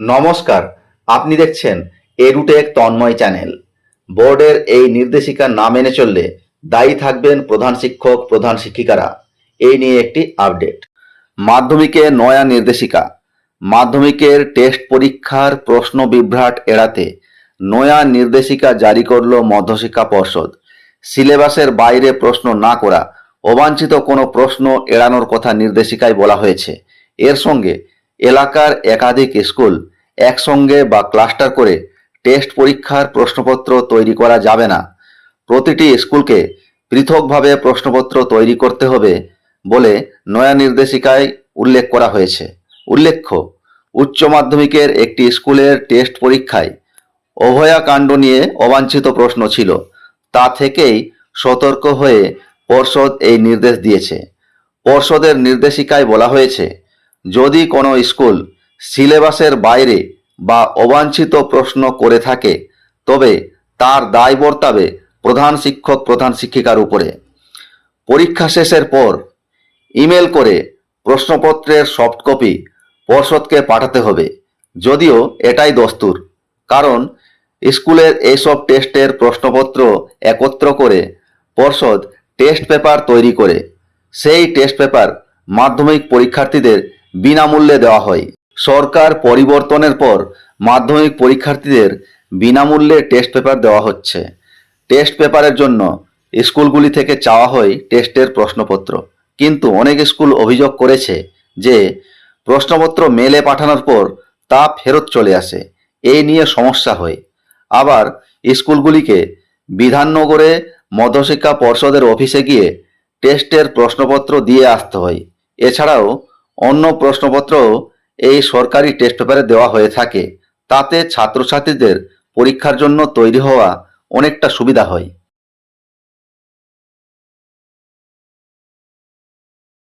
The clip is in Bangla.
নমস্কার, আপনি দেখছেন এডুটেক তন্ময় চ্যানেল। বোর্ডের এই নির্দেশিকা না মেনে চললে দায়ী থাকবেন প্রধান শিক্ষক, প্রধান শিক্ষিকারা। এই নিয়ে একটি আপডেট। মাধ্যমিকে নয়া নির্দেশিকা। মাধ্যমিকের টেস্ট পরীক্ষার প্রশ্ন বিভ্রাট এড়াতে নয়া নির্দেশিকা জারি করল মধ্যশিক্ষা পর্ষদ। সিলেবাসের বাইরে প্রশ্ন না করা, অবাঞ্ছিত কোনো প্রশ্ন এড়ানোর কথা নির্দেশিকায় বলা হয়েছে। এর সঙ্গে এলাকার একাধিক স্কুল একসঙ্গে বা ক্লাস্টার করে টেস্ট পরীক্ষার প্রশ্নপত্র তৈরি করা যাবে না। প্রতিটি স্কুলকে পৃথকভাবে প্রশ্নপত্র তৈরি করতে হবে বলে নয়া নির্দেশিকায় উল্লেখ করা হয়েছে। উল্লেখ্য, উচ্চ মাধ্যমিকের একটি স্কুলের টেস্ট পরীক্ষায় অভয়াকাণ্ড নিয়ে অবাঞ্ছিত প্রশ্ন ছিল। তা থেকেই সতর্ক হয়ে পর্ষদ এই নির্দেশ দিয়েছে। পর্ষদের নির্দেশিকায় বলা হয়েছে, যদি কোনো স্কুল সিলেবাসের বাইরে বা অবাঞ্ছিত প্রশ্ন করে থাকে, তবে তার দায় বর্তাবে প্রধান শিক্ষক, প্রধান শিক্ষিকার উপরে। পরীক্ষা শেষের পর ইমেল করে প্রশ্নপত্রের সফট কপি পর্ষদকে পাঠাতে হবে। যদিও এটাই দস্তুর, কারণ স্কুলের এইসব টেস্টের প্রশ্নপত্র একত্র করে পর্ষদ টেস্ট পেপার তৈরি করে। সেই টেস্ট পেপার মাধ্যমিক পরীক্ষার্থীদের বিনামূল্যে দেওয়া হয়। সরকার পরিবর্তনের পর মাধ্যমিক পরীক্ষার্থীদের বিনামূল্যে টেস্ট পেপার দেওয়া হচ্ছে। টেস্ট পেপারের জন্য স্কুলগুলি থেকে চাওয়া হয় টেস্টের প্রশ্নপত্র। কিন্তু অনেক স্কুল অভিযোগ করেছে যে প্রশ্নপত্র মেলে পাঠানোর পর তা ফেরত চলে আসে। এই নিয়ে সমস্যা হয়। আবার স্কুলগুলিকে বিধাননগরে মধ্যশিক্ষা পর্ষদের অফিসে গিয়ে টেস্টের প্রশ্নপত্র দিয়ে আসতে হয়। এছাড়াও অন্য প্রশ্নপত্রও এই সরকারি টেস্ট পেপারে দেওয়া হয়ে থাকে। তাতে ছাত্রছাত্রীদের পরীক্ষার জন্য তৈরি হওয়া অনেকটা সুবিধা হয়।